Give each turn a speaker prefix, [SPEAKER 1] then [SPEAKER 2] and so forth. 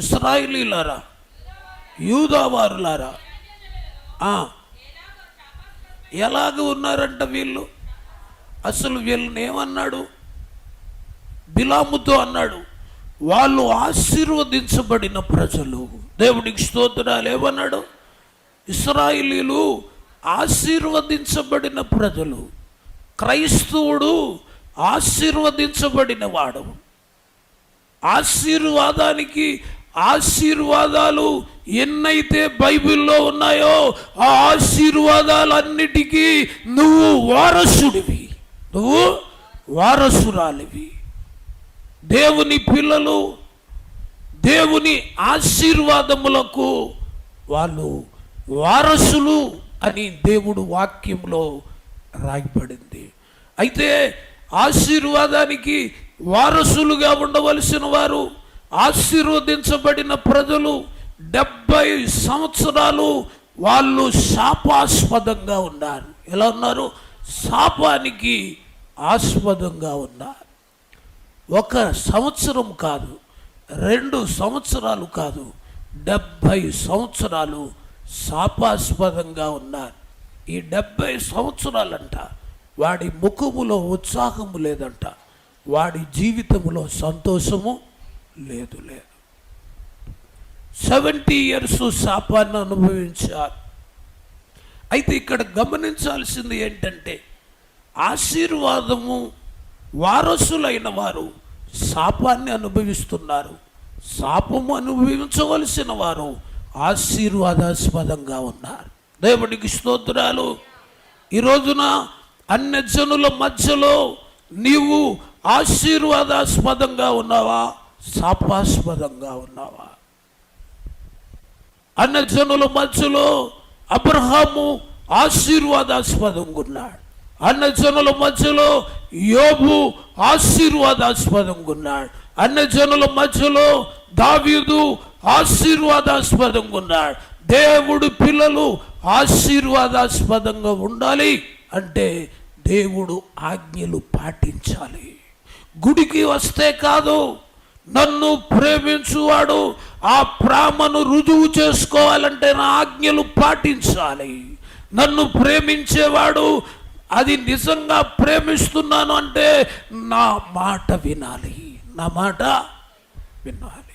[SPEAKER 1] ఇస్రాయిలీలారా యూదావారులారా? ఎలాగ ఉన్నారంట వీళ్ళు? అసలు వీళ్ళని ఏమన్నాడు? బిలాముతో అన్నాడు వాళ్ళు ఆశీర్వదించబడిన ప్రజలు. దేవునికి స్తోత్రాలు ఏమన్నాడు? ఇస్రాయిలీలు ఆశీర్వదించబడిన ప్రజలు క్రైస్తవుడు ఆశీర్వదించబడిన వాడు. ఆశీర్వాదానికి ఆశీర్వాదాలు ఎన్నైతే బైబిల్లో ఉన్నాయో ఆ ఆశీర్వాదాలన్నిటికీ నువ్వు వారసుడివి. నువ్వు వారసురాలివి. దేవుని పిల్లలు దేవుని ఆశీర్వాదములకు వాళ్ళు వారసులు అని దేవుడు వాక్యంలో రాయబడింది. అయితే ఆశీర్వాదానికి వారసులుగా ఉండవలసిన వారు ఆశీర్వదించబడిన ప్రజలు డెబ్బై సంవత్సరాలు వాళ్ళు శాపాస్పదంగా ఉన్నారు. ఎలా ఉన్నారు? శాపానికి ఆస్పదంగా ఉన్నారు. ఒక సంవత్సరం కాదు రెండు సంవత్సరాలు కాదు డెబ్భై సంవత్సరాలు శాపాస్పదంగా ఉన్నారు. ఈ డెబ్భై సంవత్సరాలంట వాడి ముఖములో ఉత్సాహము లేదంట వాడి జీవితములో సంతోషము లేదు లేదు. సెవెంటీ ఇయర్స్ శాపాన్ని అనుభవించారు. అయితే ఇక్కడ గమనించాల్సింది ఏంటంటే ఆశీర్వాదము వారసులైన వారు శాపాన్ని అనుభవిస్తున్నారు. శాపము అనుభవించవలసిన వారు ఆశీర్వాదాస్పదంగా ఉన్నారు. దేవుడికి స్తోత్రాలు. ఈ రోజున అన్ని జనుల మధ్యలో నీవు ఆశీర్వాదాస్పదంగా ఉన్నావా? శాపాస్పదంగా ఉన్నావా? అన్న జనుల మధ్యలో అబ్రహాము ఆశీర్వాదాస్పదంగా ఉన్నాడు అన్న జనుల మధ్యలో యోబు ఆశీర్వాదాస్పదంగా ఉన్నాడు అన్న జనుల మధ్యలో దావ్యుదు ఆశీర్వాదాస్పదంగా ఉన్నాడు దేవుడు పిల్లలు ఆశీర్వాదాస్పదంగా ఉండాలి అంటే దేవుడు ఆజ్ఞలు పాటించాలి. గుడికి వస్తే కాదు నన్ను ప్రేమించువాడు ఆ ప్రేమను రుజువు చేసుకోవాలంటే నా ఆజ్ఞలు పాటించాలి. నన్ను ప్రేమించేవాడు అది నిజంగా ప్రేమిస్తున్నాను అంటే నా మాట వినాలి. నా మాట వినాలి.